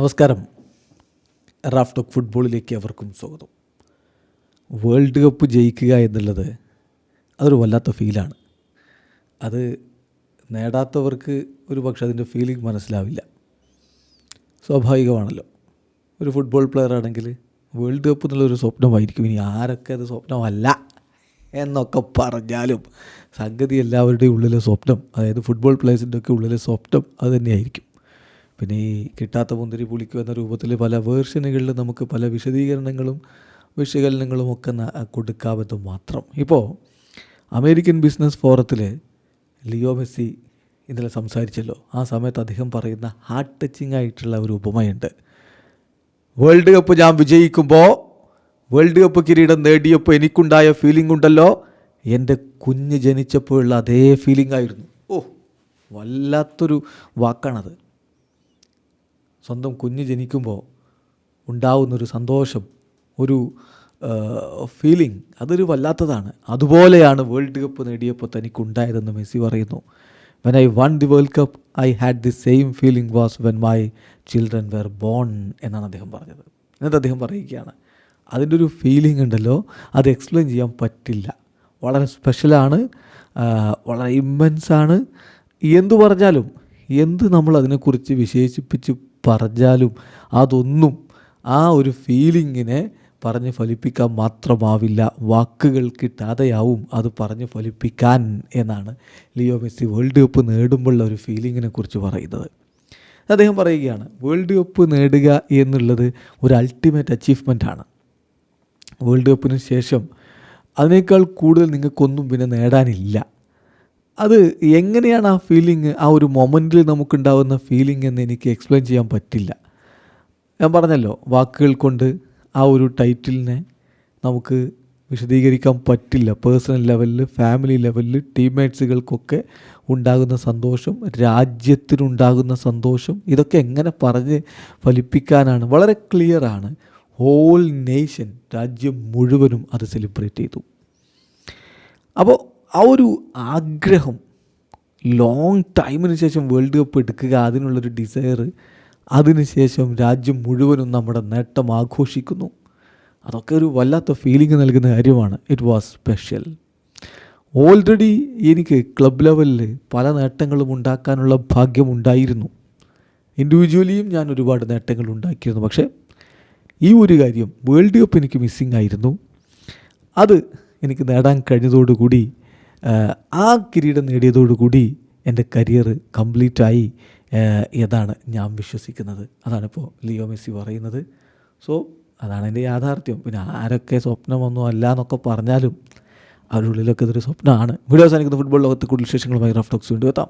നമസ്കാരം. Raf talk ഫുട്ബോളിലേക്ക് അവർക്കും സ്വാഗതം. വേൾഡ് കപ്പ് ജയിക്കുക എന്നുള്ളത് അതൊരു വല്ലാത്ത ഫീലാണ്. അത് നേടാത്തവർക്ക് ഒരു പക്ഷെ അതിന്റെ ഫീലിംഗ് മനസ്സിലാവില്ല. സ്വാഭാവികമാണല്ലോ. ഒരു ഫുട്ബോൾ പ്ലെയർ ആണെങ്കിൽ വേൾഡ് കപ്പ് എന്നുള്ളൊരു സ്വപ്നമായിരിക്കും. ഇനി ആരൊക്കെ അത് സ്വപ്നമല്ല എന്നൊക്കെ പറഞ്ഞാലും സംഗതി എല്ലാവരുടെയും ഉള്ളിലെ സ്വപ്നം അതായത് ഫുട്ബോൾ പ്ലേയേഴ്സിന്റെ ഒക്കെ ഉള്ളിലെ സ്വപ്നം അത് തന്നെയായിരിക്കും. പിന്നെ ഈ കിട്ടാത്ത മുന്തിരി പുളിക്കും എന്ന രൂപത്തിൽ പല വേർഷനുകളിൽ നമുക്ക് പല വിശദീകരണങ്ങളും വിശകലനങ്ങളും ഒക്കെ കൊടുക്കാമെന്ന് മാത്രം. ഇപ്പോൾ അമേരിക്കൻ ബിസിനസ് ഫോറത്തിൽ ലിയോ മെസ്സി ഇന്നലെ സംസാരിച്ചല്ലോ. ആ സമയത്ത് അദ്ദേഹം പറയുന്ന ഹാർട്ട് ടച്ചിങ് ആയിട്ടുള്ള ഒരു ഉപമയുണ്ട്. വേൾഡ് കപ്പ് ഞാൻ വിജയിക്കുമ്പോൾ വേൾഡ് കപ്പ് കിരീടം നേടിയപ്പോൾ എനിക്കുണ്ടായ ഫീലിംഗ് ഉണ്ടല്ലോ. എന്റെ കുഞ്ഞ് ജനിച്ചപ്പോഴുള്ള അതേ ഫീലിംഗ് ആയിരുന്നു. ഓ വല്ലാത്തൊരു വാക്കാണത്. സ്വന്തം കുഞ്ഞ് ജനിക്കുമ്പോൾ ഉണ്ടാവുന്നൊരു സന്തോഷം ഒരു ഫീലിംഗ് അതൊരു വല്ലാത്തതാണ്. അതുപോലെയാണ് വേൾഡ് കപ്പ് നേടിയപ്പോൾ തനിക്കുണ്ടായതെന്ന് മെസ്സി പറയുന്നു. When I won the world cup I had the same feeling was when my children were born എന്നാണ് അദ്ദേഹം പറഞ്ഞത്. എന്നിട്ട് അദ്ദേഹം പറയുകയാണ് അതിന്റെ ഒരു ഫീലിംഗ് ഉണ്ടല്ലോ അത് എക്സ്പ്ലെയിൻ ചെയ്യാൻ പറ്റില്ല. വളരെ സ്പെഷ്യലാണ് വളരെ ഇമ്മൻസാണ് എന്തു പറഞ്ഞാലും എന്ത് നമ്മൾ അതിനെക്കുറിച്ച് വിശേഷിപ്പിച്ച് പറഞ്ഞാലും അതൊന്നും ആ ഒരു ഫീലിങ്ങിനെ പറഞ്ഞ് ഫലിപ്പിക്കാൻ മാത്രമാവില്ല. വാക്കുകൾ കിട്ടാതെയാവും അത് പറഞ്ഞ് ഫലിപ്പിക്കാൻ എന്നാണ് ലിയോ മെസ്സി വേൾഡ് കപ്പ് നേടുമ്പോഴുള്ള ഒരു ഫീലിങ്ങിനെ കുറിച്ച് പറയുന്നത്. അദ്ദേഹം പറയുകയാണ് വേൾഡ് കപ്പ് നേടുക എന്നുള്ളത് ഒരു അൾട്ടിമേറ്റ് അച്ചീവ്മെന്റ് ആണ്. വേൾഡ് കപ്പിന് ശേഷം അതിനേക്കാൾ കൂടുതൽ നിങ്ങൾക്കൊന്നും പിന്നെ നേടാനില്ല. അത് എങ്ങനെയാണ് ആ ഫീലിംഗ് ആ ഒരു മൊമെന്റിൽ നമുക്കുണ്ടാകുന്ന ഫീലിംഗ് എന്ന് എനിക്ക് എക്സ്പ്ലെയിൻ ചെയ്യാൻ പറ്റില്ല. ഞാൻ പറഞ്ഞല്ലോ വാക്കുകൾ കൊണ്ട് ആ ഒരു ടൈറ്റിലിനെ നമുക്ക് വിശദീകരിക്കാൻ പറ്റില്ല. പേഴ്സണൽ ലെവലിൽ ഫാമിലി ലെവലിൽ ടീംമേറ്റ്സുകൾക്കൊക്കെ ഉണ്ടാകുന്ന സന്തോഷം രാജ്യത്തിനുണ്ടാകുന്ന സന്തോഷം ഇതൊക്കെ എങ്ങനെ പറഞ്ഞ് ഫലിപ്പിക്കാനാണ്. വളരെ ക്ലിയറാണ് ഹോൾ നേഷൻ രാജ്യം മുഴുവനും അത് സെലിബ്രേറ്റ് ചെയ്തു. അപ്പോൾ ആ ഒരു ആഗ്രഹം ലോങ് ടൈമിന് ശേഷം വേൾഡ് കപ്പ് എടുക്കുക അതിനുള്ളൊരു ഡിസയർ അതിനുശേഷം രാജ്യം മുഴുവനും നമ്മുടെ നേട്ടം ആഘോഷിക്കുന്നു. അതൊക്കെ ഒരു വല്ലാത്ത ഫീലിംഗ് നൽകുന്ന കാര്യമാണ്. ഇറ്റ് വാസ് സ്പെഷ്യൽ ഓൾറെഡി എനിക്ക് ക്ലബ് ലെവലിൽ പല നേട്ടങ്ങളും ഉണ്ടാക്കാനുള്ള ഭാഗ്യമുണ്ടായിരുന്നു ഇൻഡിവിജ്വലിയും ഞാൻ ഒരുപാട് നേട്ടങ്ങൾ ഉണ്ടാക്കിയിരുന്നു. പക്ഷേ ഈ ഒരു കാര്യം വേൾഡ് കപ്പ് എനിക്ക് മിസ്സിങ് ആയിരുന്നു. അത് എനിക്ക് നേടാൻ കഴിഞ്ഞതോടുകൂടി ആ, കിരീടം നേടിയതോടുകൂടി എന്റെ കരിയർ കംപ്ലീറ്റ് ആയി എന്നാണ് ഞാൻ വിശ്വസിക്കുന്നത്. അതാണിപ്പോൾ ലിയോ മെസ്സി പറയുന്നത്. സോ അതാണ് എന്റെ യാഥാർത്ഥ്യം. പിന്നെ ആരൊക്കെ സ്വപ്നമൊന്നും അല്ല എന്നൊക്കെ പറഞ്ഞാലും അവരുടെ ഉള്ളിലൊക്കെ ഇതൊരു സ്വപ്നമാണ്. വീഡിയോ അവസാനിക്കുന്ന ഫുട്ബോൾ ലോകത്ത് കൂടുതൽ വിശേഷങ്ങളുമായി റഫ് ടോക്സ് വീണ്ടും എത്താം.